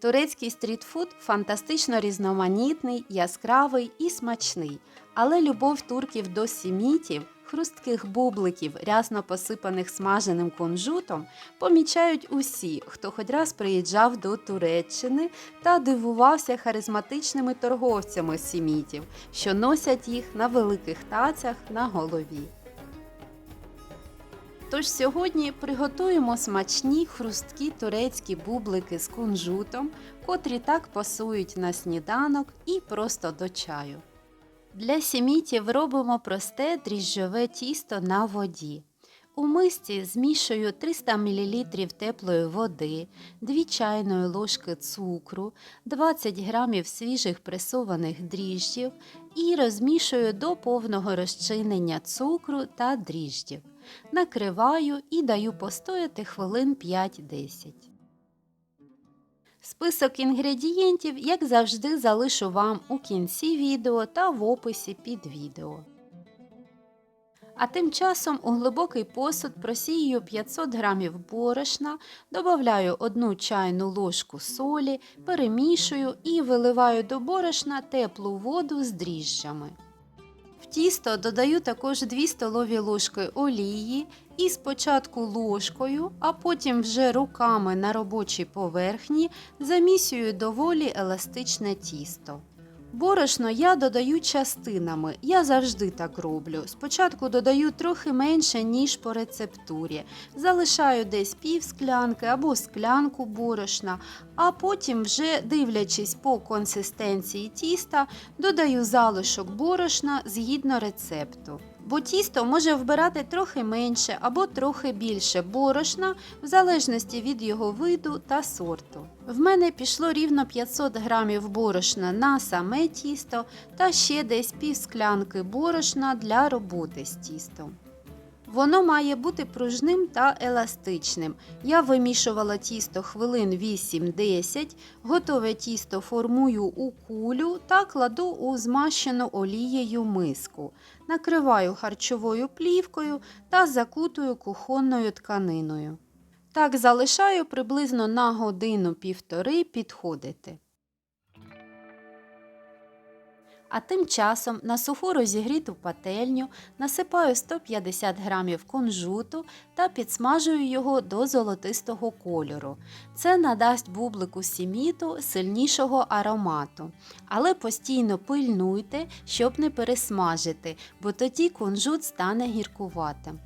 Турецький стрітфуд фантастично різноманітний, яскравий і смачний. Але любов турків до сімітів, хрустких бубликів, рясно посипаних смаженим кунжутом, помічають усі, хто хоч раз приїжджав до Туреччини та дивувався харизматичними торговцями сімітів, що носять їх на великих тацях на голові. Тож сьогодні приготуємо смачні хрусткі турецькі бублики з кунжутом, котрі так пасують на сніданок і просто до чаю. Для сімітів робимо просте дріжджове тісто на воді. У мисці змішую 300 мл теплої води, 2 чайної ложки цукру, 20 г свіжих пресованих дріжджів і розмішую до повного розчинення цукру та дріжджів. Накриваю і даю постояти хвилин 5-10. Список інгредієнтів, як завжди, залишу вам у кінці відео та в описі під відео. А тим часом у глибокий посуд просію 500 г борошна, додаю 1 чайну ложку солі, перемішую і виливаю до борошна теплу воду з дріжджами. Тісто додаю також 2 столові ложки олії і спочатку ложкою, а потім вже руками на робочій поверхні замісюю доволі еластичне тісто. Борошно я додаю частинами, я завжди так роблю. Спочатку додаю трохи менше, ніж по рецептурі. Залишаю десь пів склянки або склянку борошна, а потім, вже дивлячись по консистенції тіста, додаю залишок борошна згідно рецепту. Бо тісто може вбирати трохи менше або трохи більше борошна, в залежності від його виду та сорту. В мене пішло рівно 500 грамів борошна на саме тісто та ще десь пів склянки борошна для роботи з тістом. Воно має бути пружним та еластичним. Я вимішувала тісто хвилин 8-10, готове тісто формую у кулю та кладу у змащену олією миску. Накриваю харчовою плівкою та закутую кухонною тканиною. Так залишаю приблизно на годину-півтори підходити. А тим часом на суху розігріту пательню насипаю 150 г кунжуту та підсмажую його до золотистого кольору. Це надасть бублику сіміту сильнішого аромату. Але постійно пильнуйте, щоб не пересмажити, бо тоді кунжут стане гіркуватим.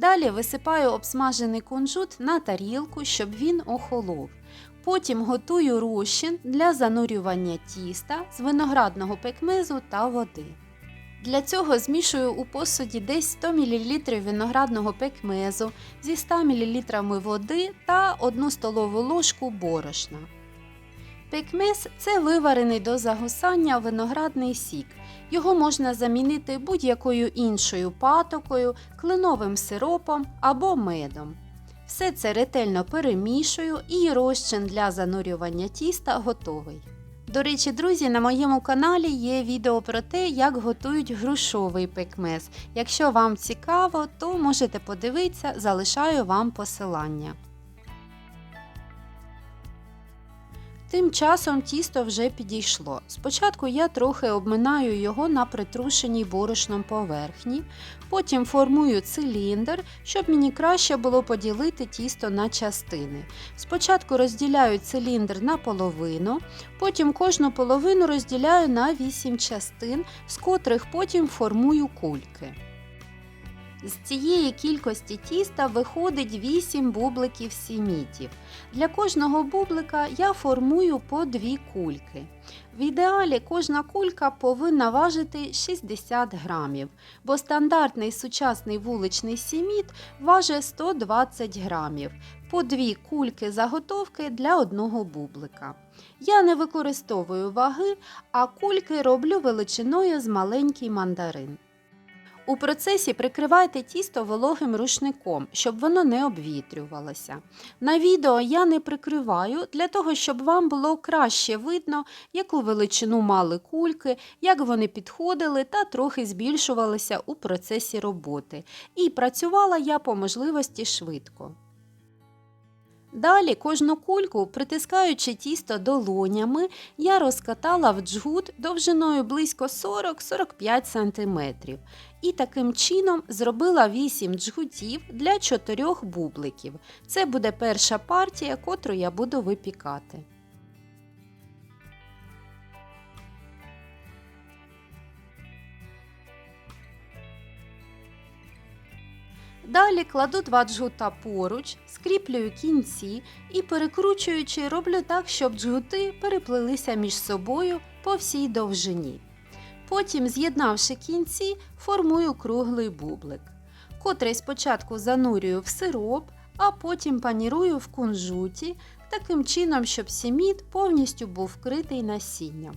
Далі висипаю обсмажений кунжут на тарілку, щоб він охолов. Потім готую розчин для занурювання тіста з виноградного пекмезу та води. Для цього змішую у посуді десь 100 мл виноградного пекмезу зі 100 мл води та 1 столову ложку борошна. Пекмез це виварений до загусання виноградний сік. Його можна замінити будь-якою іншою патокою, кленовим сиропом або медом. Все це ретельно перемішую і розчин для занурювання тіста готовий. До речі, друзі, на моєму каналі є відео про те, як готують грушовий пекмез. Якщо вам цікаво, то можете подивитися, залишаю вам посилання. Тим часом тісто вже підійшло. Спочатку я трохи обминаю його на притрушеній борошном поверхні, потім формую циліндр, щоб мені краще було поділити тісто на частини. Спочатку розділяю циліндр на половину, потім кожну половину розділяю на 8 частин, з котрих потім формую кульки. З цієї кількості тіста виходить 8 бубликів сімітів. Для кожного бублика я формую по 2 кульки. В ідеалі кожна кулька повинна важити 60 грамів, бо стандартний сучасний вуличний сіміт важить 120 грамів, по 2 кульки заготовки для одного бублика. Я не використовую ваги, а кульки роблю величиною з маленький мандарин. У процесі прикривайте тісто вологим рушником, щоб воно не обвітрювалося. На відео я не прикриваю для того, щоб вам було краще видно, яку величину мали кульки, як вони підходили та трохи збільшувалися у процесі роботи. І працювала я по можливості швидко. Далі кожну кульку, притискаючи тісто долонями, я розкатала в джгут довжиною близько 40-45 см. І таким чином зробила 8 джгутів для 4 бубликів. Це буде перша партія, котру я буду випікати. Далі кладу два джгута поруч, скріплюю кінці і перекручуючи, роблю так, щоб джгути переплилися між собою по всій довжині. Потім, з'єднавши кінці, формую круглий бублик, котрий спочатку занурюю в сироп, а потім панірую в кунжуті, таким чином, щоб сіміт повністю був вкритий насінням.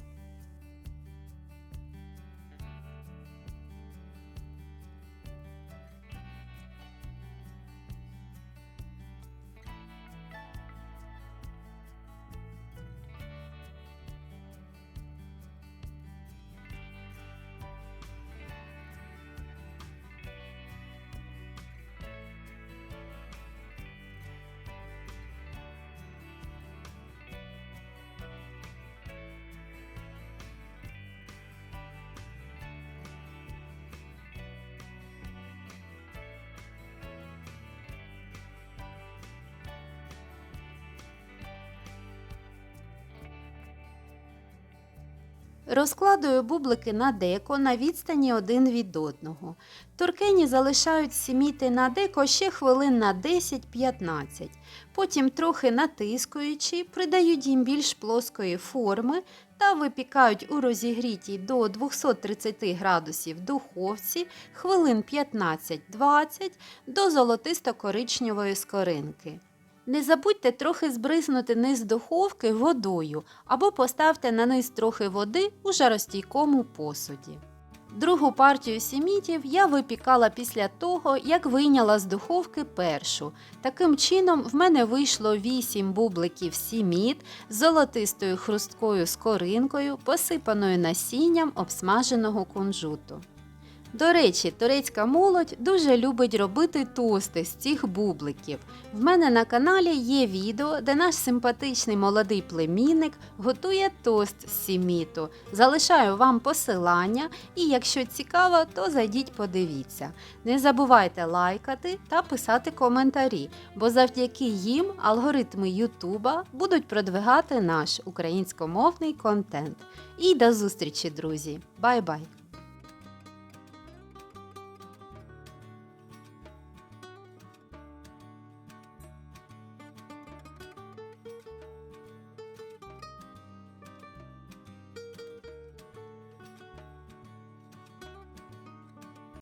Розкладую бублики на деко на відстані один від одного. Туркені залишають сіміти на деко ще хвилин на 10-15. Потім, трохи натискуючи, придають їм більш плоскої форми та випікають у розігрітій до 230 градусів духовці хвилин 15-20 до золотисто-коричневої скоринки. Не забудьте трохи збризнути низ духовки водою або поставте на низ трохи води у жаростійкому посуді. Другу партію сімітів я випікала після того, як вийняла з духовки першу. Таким чином, в мене вийшло 8 бубликів сіміт з золотистою хрусткою скоринкою, посипаною насінням обсмаженого кунжуту. До речі, турецька молодь дуже любить робити тости з цих бубликів. В мене на каналі є відео, де наш симпатичний молодий племінник готує тост з сіміту. Залишаю вам посилання, і якщо цікаво, то зайдіть подивіться. Не забувайте лайкати та писати коментарі, бо завдяки їм алгоритми Ютуба будуть продвигати наш українськомовний контент. І до зустрічі, друзі! Бай-бай!